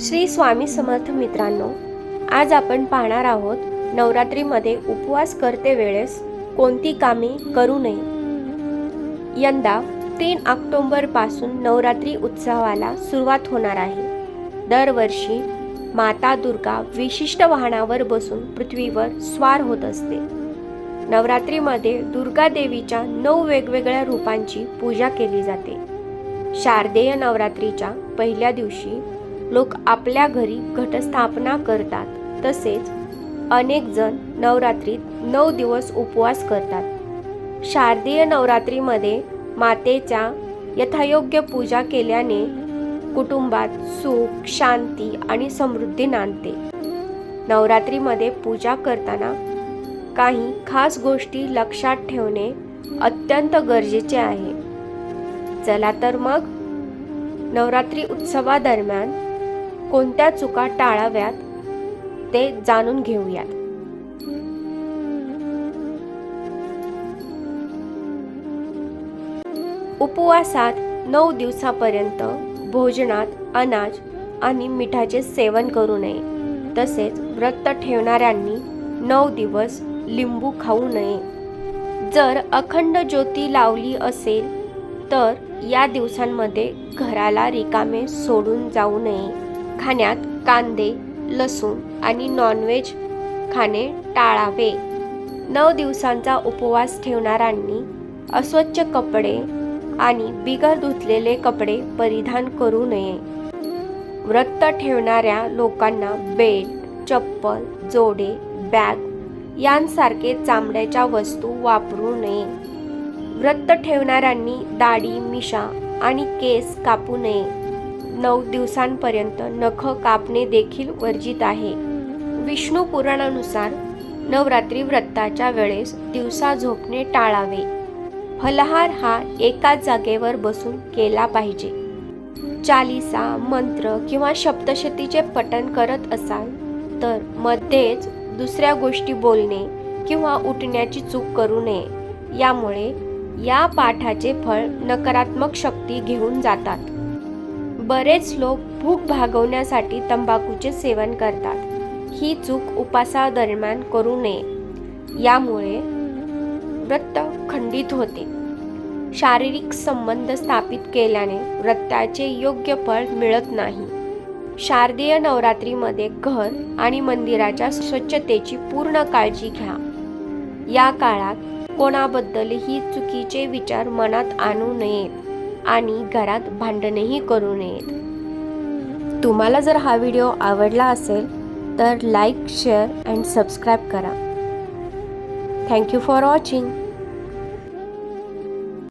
श्री स्वामी समर्थ मित्रांनो आज आपण पाहणार आहोत नवरात्रीमध्ये उपवास करते वेळेस कोणती कामे करू नये. यंदा तीन ऑक्टोंबरपासून नवरात्री उत्सवाला सुरुवात होणार आहे. दरवर्षी माता दुर्गा विशिष्ट वाहनावर बसून पृथ्वीवर स्वार होत असते. नवरात्रीमध्ये दुर्गा देवीच्या नऊ वेगवेगळ्या रूपांची पूजा केली जाते. शारदेय नवरात्रीच्या पहिल्या दिवशी लोक आपल्या घरी घटस्थापना करतात. तसेच अनेक जण नवरात्रीत नऊ दिवस उपवास करतात. शारदीय नवरात्रीमध्ये मातेच्या यथायोग्य पूजा केल्याने कुटुंबात सुख शांती आणि समृद्धी नांदते. नवरात्रीमध्ये पूजा करताना काही खास गोष्टी लक्षात ठेवणे अत्यंत गरजेचे आहे. चला तर मग नवरात्री उत्सवादरम्यान कोणत्या चुका टाळाव्यात ते जाणून घेऊयात. उपवासात नऊ दिवसापर्यंत भोजनात अनाज आणि मिठाचे सेवन करू नये. तसेच व्रत ठेवणाऱ्यांनी नऊ दिवस लिंबू खाऊ नये. जर अखंड ज्योती लावली असेल तर या दिवसांमध्ये घराला रिकामे सोडून जाऊ नये. खाण्यात कांदे लसूण आणि नॉनव्हेज खाणे टाळावे. नऊ दिवसांचा उपवास ठेवणाऱ्यांनी अस्वच्छ कपडे आणि बिगर धुतलेले कपडे परिधान करू नये. व्रत ठेवणाऱ्या लोकांना बेल्ट चप्पल जोडे बॅग यांसारखे चामड्याच्या वस्तू वापरू नये. व्रत ठेवणाऱ्यांनी दाढी मिशा आणि केस कापू नये. नऊ दिवसांपर्यंत नख कापणे देखील वर्जित आहे. विष्णू पुराणानुसार नवरात्री व्रताच्या वेळेस दिवसा झोपणे टाळावे. फलहार हा एकाच जागेवर बसून केला पाहिजे. चालिसा मंत्र किंवा शब्दशतीचे पठण करत असाल तर मध्येच दुसऱ्या गोष्टी बोलणे किंवा उठण्याची चूक करू नये. यामुळे या पाठाचे फळ नकारात्मक शक्ती घेऊन जातात. बरेच लोक भूक भागवण्यासाठी तंबाखूचे सेवन करतात. ही चूक उपासादरम्यान करू नये. यामुळे व्रत खंडित होते. शारीरिक संबंध स्थापित केल्याने व्रताचे योग्य फळ मिळत नाही. शारदीय नवरात्रीमध्ये घर आणि मंदिराच्या स्वच्छतेची पूर्ण काळजी घ्या. या काळात कोणाबद्दलही चुकीचे विचार मनात आणू नयेत. आणि घरात भांडणही करू नयेत. तुम्हाला जर हा व्हिडिओ आवडला असेल तर लाईक शेअर अँड सबस्क्राईब करा. Thank you for watching.